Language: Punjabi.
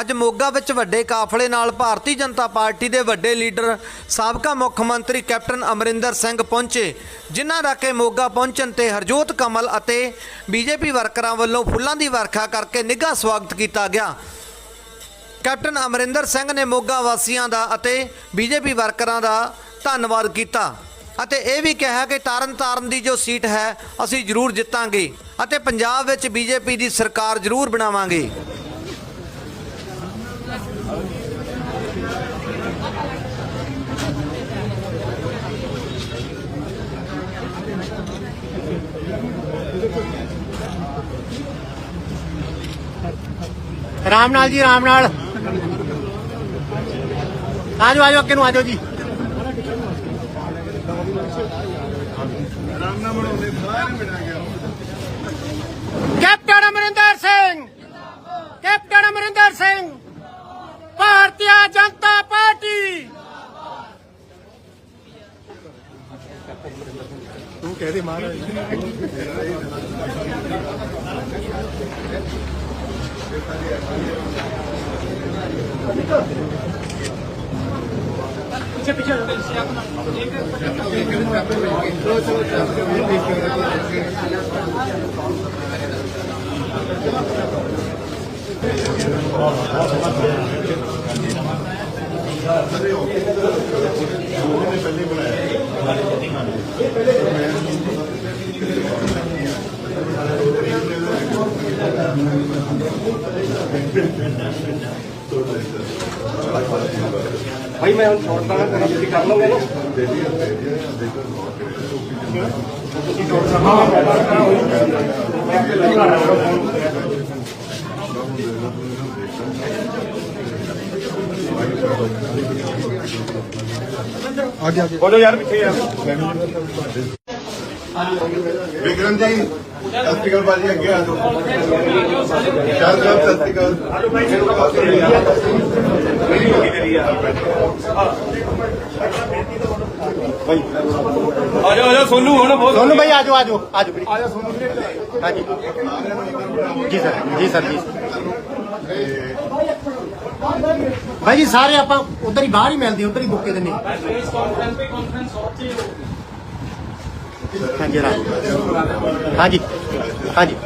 ਅੱਜ ਮੋਗਾ ਵਿੱਚ ਵੱਡੇ ਕਾਫਲੇ ਨਾਲ ਭਾਰਤੀ ਜਨਤਾ ਪਾਰਟੀ ਦੇ ਵੱਡੇ ਲੀਡਰ ਸਾਬਕਾ ਮੁੱਖ ਮੰਤਰੀ ਕੈਪਟਨ ਅਮਰਿੰਦਰ ਸਿੰਘ ਪਹੁੰਚੇ, ਜਿਨ੍ਹਾਂ ਦਾ ਕਿ ਮੋਗਾ ਪਹੁੰਚਣ ਤੇ ਹਰਜੋਤ ਕਮਲ ਅਤੇ ਬੀਜੇਪੀ ਵਰਕਰਾਂ ਵੱਲੋਂ ਫੁੱਲਾਂ ਦੀ ਵਰਖਾ ਕਰਕੇ ਨਿੱਘਾ ਸਵਾਗਤ ਕੀਤਾ ਗਿਆ। ਕੈਪਟਨ ਅਮਰਿੰਦਰ ਸਿੰਘ ਨੇ ਮੋਗਾ ਵਾਸੀਆਂ ਦਾ ਅਤੇ ਬੀਜੇਪੀ ਵਰਕਰਾਂ ਦਾ ਧੰਨਵਾਦ ਕੀਤਾ ਅਤੇ ਇਹ ਵੀ ਕਿਹਾ ਕਿ ਤਾਰਨ ਤਾਰਨ ਦੀ ਜੋ ਸੀਟ ਹੈ, ਅਸੀਂ ਜ਼ਰੂਰ ਜਿੱਤਾਂਗੇ ਅਤੇ ਪੰਜਾਬ ਵਿੱਚ ਬੀਜੇਪੀ ਦੀ ਸਰਕਾਰ ਜ਼ਰੂਰ ਬਣਾਵਾਂਗੇ। ਰਾਮ ਨਾਲ ਜੀ ਰਾਮ ਨਾਲ ਆਜੋ ਆਜੋ ਅੱਗੇ ਨੂੰ ਆਜੋ ਜੀ captain Amarinder Singh captain Amarinder Singh Bharatiya Janata party ਤੂੰ ਕਹਦੇ ਮਹਾਰਾਜ ਪਿੱਛੇ ਪਿੱਛੇ ਭਾਈ ਮੈਂ ਹੁਣ ਛੋੜ ਦਾਂਗਾ ਤੇਰਾ ਤੁਸੀਂ ਕਰ ਲਓਗੇ ਨਾ? ਤੁਸੀਂ ਛੋੜ ਬੋਲੋ ਯਾਰ ਪਿੱਛੇ ਯਾਰ ਵਿਕਰਮ ਜੀ ਸਤਿ ਸ਼੍ਰੀ ਅਕਾਲ ਬਾਜੀ ਅੱਗੇ ਆ ਜਾਓ। ਚਾਰ ਸਾਹਿਬ ਸਤਿ ਸ਼੍ਰੀ ਅਕਾਲ ਆ ਜਾ ਆ ਜਾ ਸੋਨੂ ਹੁਣ ਬਹੁਤ ਸੋਨੂੰ ਭਾਈ ਆਜੋ ਆਜੋ ਆਜੋ ਵੀਰੇ। ਆਜੋ ਸੋਨੂੰ ਹਾਂਜੀ। ਜੀ ਸਰ ਜੀ ਸਰ ਜੀ ਭਾਈ ਜੀ ਸਾਰੇ ਆਪਾਂ ਉਧਰ ਹੀ ਬਾਹਰ ਹੀ ਮਿਲਦੇ ਉਧਰ ਹੀ ਬੁੱਕੇ ਦਿੰਨੇ ਹਾਂਜੀ ਰਾਜ ਹਾਂਜੀ ਹਾਂਜੀ।